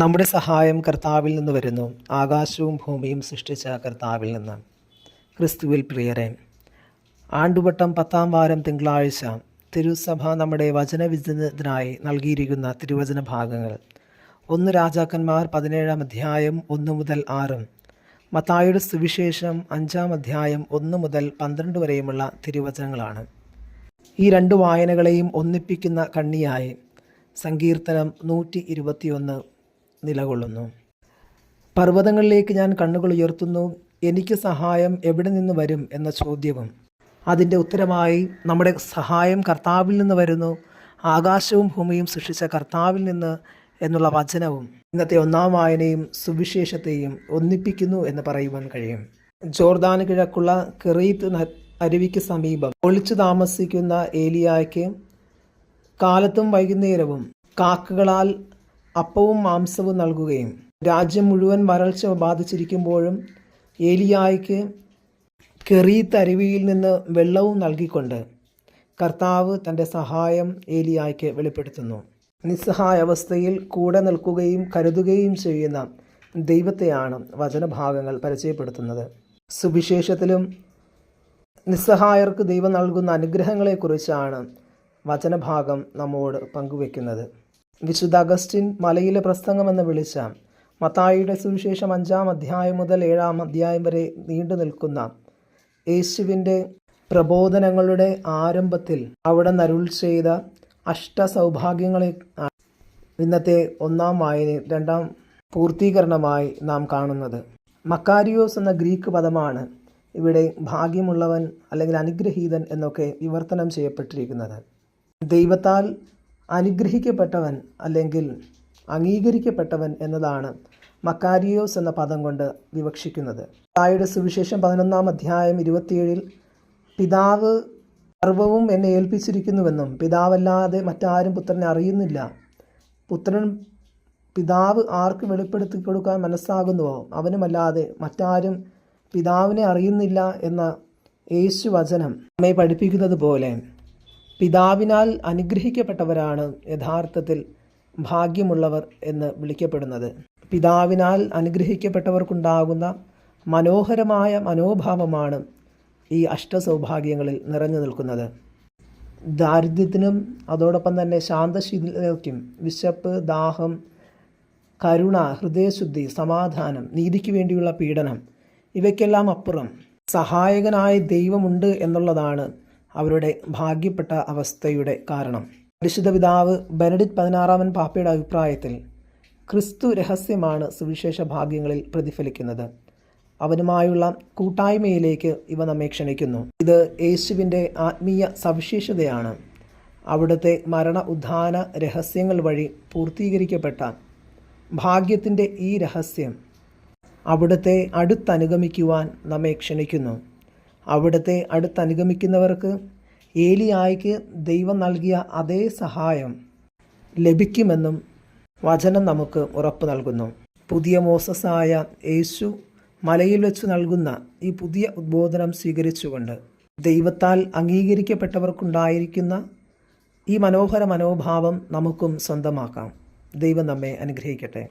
നമ്മുടെ സഹായം കർത്താവിൽ നിന്ന് വരുന്നു. ആകാശവും ഭൂമിയും സൃഷ്ടിച്ച കർത്താവിൽ നിന്ന്. ക്രിസ്തുവിൽ പ്രിയരെ ആണ്ടുവട്ടം പത്താം വാരം തിങ്കളാഴ്ച തിരുസഭ നമ്മുടെ വചനവിചനത്തിനായി നൽകിയിരിക്കുന്ന തിരുവചന ഭാഗങ്ങൾ. ഒന്ന് രാജാക്കന്മാർ പതിനേഴാം അധ്യായം ഒന്ന് മുതൽ ആറും മത്തായുടെ സുവിശേഷം അഞ്ചാം അധ്യായം ഒന്ന് മുതൽ പന്ത്രണ്ട് വരെയുമുള്ള തിരുവചനങ്ങളാണ്. ഈ രണ്ട് വായനകളെയും ഒന്നിപ്പിക്കുന്ന കണ്ണിയായി. സങ്കീർത്തനം നൂറ്റി ഇരുപത്തിയൊന്ന്. നിലകൊള്ളുന്നു. പർവതങ്ങളിലേക്ക് ഞാൻ കണ്ണുകൾ ഉയർത്തുന്നു. എനിക്ക് സഹായം എവിടെ നിന്ന് വരും എന്ന ചോദ്യവും. അതിന്റെ ഉത്തരമായി നമ്മുടെ സഹായം കർത്താവിൽ നിന്ന് വരുന്നു. ആകാശവും ഭൂമിയും സൃഷ്ടിച്ച കർത്താവിൽ നിന്ന് എന്നുള്ള വചനവും ഇന്നത്തെ ഒന്നാം വായനയും സുവിശേഷത്തെയും ഒന്നിപ്പിക്കുന്നു എന്ന് പറയുവാൻ കഴിയും. ജോർദാന് കിഴക്കുള്ള കെറീത്ത് അരുവിക്ക് സമീപം ഒളിച്ചു താമസിക്കുന്ന ഏലിയായ്ക്ക് കാലത്തും വൈകുന്നേരവും കാക്കകളാൽ അപ്പവും മാംസവും നൽകുകയും. രാജ്യം മുഴുവൻ വരൾച്ച ബാധിച്ചിരിക്കുമ്പോഴും ഏലിയായ്ക്ക് കെറീത്ത് അരുവിയിൽ നിന്ന് വെള്ളവും നൽകിക്കൊണ്ട് കർത്താവ് തന്റെ സഹായം ഏലിയായ്ക്ക് വെളിപ്പെടുത്തുന്നു. നിസ്സഹായ അവസ്ഥയിൽ കൂടെ നിൽക്കുകയും കരുതുകയും ചെയ്യുന്ന ദൈവത്തെയാണ് വചനഭാഗങ്ങൾ പരിചയപ്പെടുത്തുന്നത്. സുവിശേഷത്തിലും നിസ്സഹായർക്ക് ദൈവം നൽകുന്ന അനുഗ്രഹങ്ങളെക്കുറിച്ചാണ് വചനഭാഗം നമ്മോട് പങ്കുവെക്കുന്നത്. വിശുദ്ധ അഗസ്റ്റിൻ മലയിലെ പ്രസംഗമെന്ന് വിളിച്ച മത്തായിയുടെ സുവിശേഷം അഞ്ചാം അധ്യായം മുതൽ ഏഴാം അധ്യായം വരെ നീണ്ടു നിൽക്കുന്ന യേശുവിന്റെ പ്രബോധനങ്ങളുടെ ആരംഭത്തിൽ അവിടെ നരുൾ ചെയ്ത അഷ്ടസൗഭാഗ്യങ്ങളെ ഇന്നത്തെ ഒന്നാം വായന രണ്ടാം പൂർത്തീകരണമായി നാം കാണുന്നത്. മക്കാരിയോസ് എന്ന ഗ്രീക്ക് പദമാണ് ഇവിടെ ഭാഗ്യമുള്ളവൻ അല്ലെങ്കിൽ അനുഗ്രഹീതൻ എന്നൊക്കെ വിവർത്തനം ചെയ്യപ്പെട്ടിരിക്കുന്നത്. ദൈവത്താൽ അനുഗ്രഹിക്കപ്പെട്ടവൻ അല്ലെങ്കിൽ അംഗീകരിക്കപ്പെട്ടവൻ എന്നതാണ് മക്കാരിയോസ് എന്ന പദം കൊണ്ട് വിവക്ഷിക്കുന്നത്. തായുടെ സുവിശേഷം പതിനൊന്നാം അധ്യായം ഇരുപത്തിയേഴിൽ പിതാവ് സർവവും എന്നെ ഏൽപ്പിച്ചിരിക്കുന്നുവെന്നും പിതാവല്ലാതെ മറ്റാരും പുത്രനെ അറിയുന്നില്ല. പുത്രൻ പിതാവ് ആർക്ക് വെളിപ്പെടുത്തി കൊടുക്കാൻ മനസ്സാകുന്നുവോ? അവനുമല്ലാതെ മറ്റാരും പിതാവിനെ അറിയുന്നില്ല എന്ന യേശു വചനം നമ്മെ പഠിപ്പിക്കുന്നത് പോലെ പിതാവിനാൽ അനുഗ്രഹിക്കപ്പെട്ടവരാണ് യഥാർത്ഥത്തിൽ ഭാഗ്യമുള്ളവർ എന്ന് വിളിക്കപ്പെടുന്നത്. പിതാവിനാൽ അനുഗ്രഹിക്കപ്പെട്ടവർക്കുണ്ടാകുന്ന മനോഹരമായ മനോഭാവമാണ് ഈ അഷ്ടസൗഭാഗ്യങ്ങളിൽ നിറഞ്ഞു നിൽക്കുന്നത്. ദാരിദ്ര്യത്തിനും അതോടൊപ്പം തന്നെ ശാന്തശീലയ്ക്കും വിശപ്പ് ദാഹം കരുണ ഹൃദയശുദ്ധി സമാധാനം നീതിക്ക് വേണ്ടിയുള്ള പീഡനം ഇവയ്ക്കെല്ലാം അപ്പുറം. സഹായകനായ ദൈവമുണ്ട് എന്നുള്ളതാണ് അവരുടെ ഭാഗ്യപ്പെട്ട അവസ്ഥയുടെ കാരണം. പരിശുദ്ധ പിതാവ് ബെനഡിറ്റ് പതിനാറാമൻ പാപ്പയുടെ അഭിപ്രായത്തിൽ ക്രിസ്തു രഹസ്യമാണ് സുവിശേഷ ഭാഗ്യങ്ങളിൽ പ്രതിഫലിക്കുന്നത്. അവനുമായുള്ള കൂട്ടായ്മയിലേക്ക് ഇവ നമ്മെ ക്ഷണിക്കുന്നു. ഇത് യേശുവിന്റെ ആത്മീയ സവിശേഷതയാണ്. അവിടുത്തെ മരണ ഉദ്ധാന രഹസ്യങ്ങൾ വഴി പൂർത്തീകരിക്കപ്പെട്ട ഭാഗ്യത്തിന്റെ ഈ രഹസ്യം അവിടുത്തെ അടുത്തനുഗമിക്കുവാൻ നമ്മെ ക്ഷണിക്കുന്നു. അവിടുത്തെ അടുത്തനുഗമിക്കുന്നവർക്ക് ഏലിയായ്ക്ക് ദൈവം നൽകിയ അതേ സഹായം ലഭിക്കുമെന്നും വചനം നമുക്ക് ഉറപ്പ് നൽകുന്നു. പുതിയ മോസസായ യേശു മലയിൽ വെച്ച് നൽകുന്ന ഈ പുതിയ ഉദ്ബോധനം സ്വീകരിച്ചുകൊണ്ട് ദൈവത്താൽ അംഗീകരിക്കപ്പെട്ടവർക്കുണ്ടായിരിക്കുന്ന ഈ മനോഹര മനോഭാവം നമുക്കും സ്വന്തമാക്കാം. ദൈവം നമ്മെ അനുഗ്രഹിക്കട്ടെ.